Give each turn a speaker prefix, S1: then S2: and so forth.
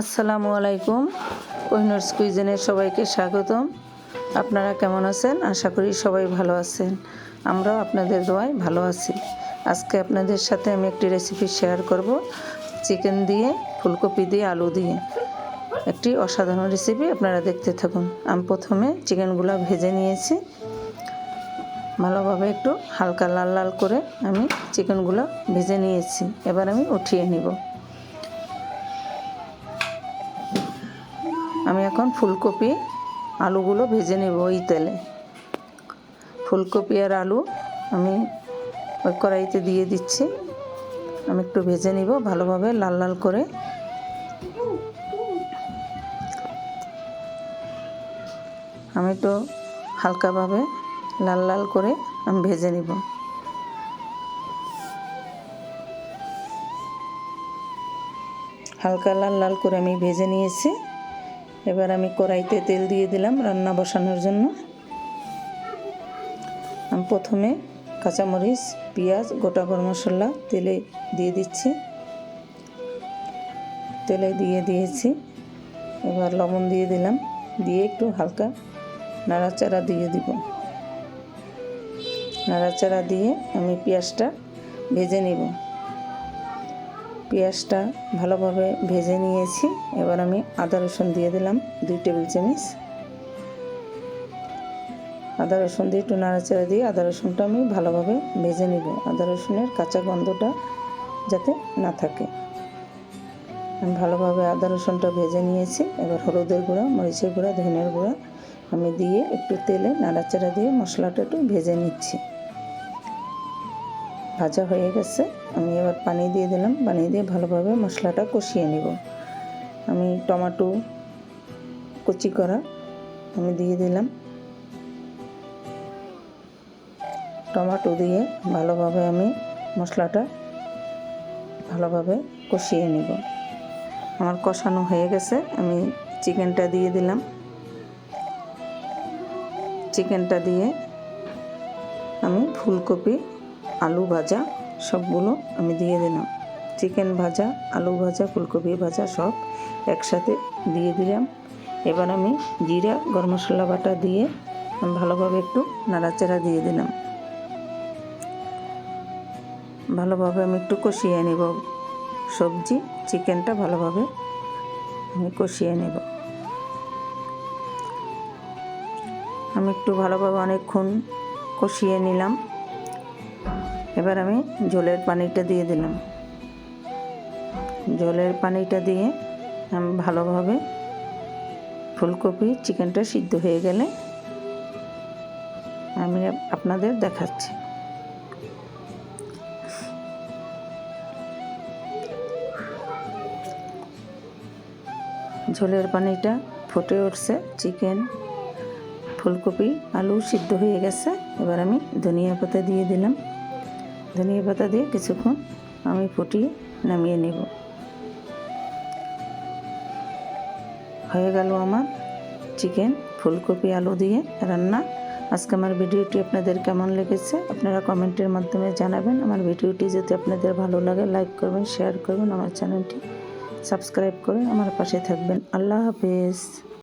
S1: আসসালামু আলাইকুম। কোহিনুর কুইজেনের সবাইকে স্বাগতম। আপনারা কেমন আছেন? আশা করি সবাই ভালো আছেন। আমরাও আপনাদের দোয়ায় ভালো আছি। আজকে আপনাদের সাথে আমি একটি রেসিপি শেয়ার করব। চিকেন দিয়ে, ফুলকপি দিয়ে, আলু দিয়ে। একটি অসাধারণ রেসিপি আপনারা দেখতে থাকুন। আমি প্রথমে চিকেনগুলো ভেজে নিয়েছি। ভালোভাবে একটু হালকা লাল লাল করে আমি চিকেনগুলো ভেজে নিয়েছি। এবার আমি উঠিয়ে নিব। আমি এখন ফুলকপি আলুগুলো ভেজে নেব ওই তেলে। ফুলকপি আর আলু আমি ওই কড়াইতে দিয়ে দিচ্ছি। আমি একটু ভেজে নিব ভালোভাবে লাল লাল করে। আমি তো হালকাভাবে লাল লাল করে আমি ভেজে নিব। হালকা লাল লাল করে আমি ভেজে নিয়েছি। এবার আমি কড়াইতে তেল দিয়ে দিলাম রান্না বসানোর জন্য। আমি প্রথমে কাঁচামরিচ, পেঁয়াজ, গোটা গরম মশলা তেলে দিয়ে দিচ্ছি। তেলে দিয়ে দিয়েছি। এবার লবণ দিয়ে দিলাম। দিয়ে একটু হালকা নাড়াচাড়া দিয়ে দিব। নাড়াচাড়া দিয়ে আমি পেঁয়াজটা ভেজে নিব। পেঁয়াজটা ভালোভাবে ভেজে নিয়েছি। এবার আমি আদা রসুন দিয়ে দিলাম দুই টেবিল চামচ। আদা রসুন দিয়ে একটু নাড়াচাড়া দিয়ে আদা রসুনটা আমি ভালোভাবে ভেজে নিব। আদা রসুনের কাঁচা গন্ধটা যাতে না থাকে। আমি ভালোভাবে আদা রসুনটা ভেজে নিয়েছি। এবার হলুদের গুঁড়া, মরিচের গুঁড়া ধনের গুঁড়া আমি দিয়ে একটু তেলে নাড়াচাড়া দিয়ে মশলাটা একটু ভেজে নিচ্ছি। ভাজা হয়ে গেছে। আমি এবার পানি দিয়ে দিলাম। পানি দিয়ে ভালোভাবে মশলাটা কষিয়ে নিব। আমি টমাটো কুচি করা আমি দিয়ে দিলাম। টমাটো দিয়ে ভালোভাবে আমি মশলাটা ভালোভাবে কষিয়ে নিব। আমার কষানো হয়ে গেছে। আমি চিকেনটা দিয়ে দিলাম। চিকেনটা দিয়ে আমি ফুলকপি আলু ভাজা, সবগুলো আমি দিয়ে দিলাম। চিকেন ভাজা, আলু ভাজা, ফুলকপি ভাজা সব একসাথে দিয়ে দিলাম। এবার আমি জিরা, গরম মশলা বাটা দিয়ে ভালোভাবে একটু নাড়াচাড়া দিয়ে দিলাম। ভালোভাবে আমি একটু কষিয়ে নেব। সবজি, চিকেনটা ভালোভাবে আমি কষিয়ে নেব। আমি একটু ভালোভাবে অনেকক্ষণ কষিয়ে নিলাম। এবার আমি জলের পানিটা দিয়ে দিলাম। জলের পানিটা দিয়ে আমি ভালোভাবে ফুলকপি, চিকেনটা সিদ্ধ হয়ে গেলে আমি আপনাদের দেখাচ্ছি। ঝোলের পানিটা ফুটে উঠছে, চিকেন, ফুলকপি, আলু সিদ্ধ হয়ে গেছে। এবার আমি ধনিয়া পাতা দিয়ে দিলাম। ধনিয়া পাতা দিয়ে কিছুক্ষণ আমি ফুটিয়ে নামিয়ে নেব। হয়ে গেল আমার চিকেন ফুলকপি আলু দিয়ে রান্না। আজকে আমার ভিডিওটি আপনাদের কেমন লেগেছে আপনারা কমেন্টের মাধ্যমে জানাবেন। আমার ভিডিওটি যদি আপনাদের ভালো লাগে, লাইক করবেন, শেয়ার করবেন, আমার চ্যানেলটি সাবস্ক্রাইব করে আমার পাশে থাকবেন। আল্লাহ হাফেজ।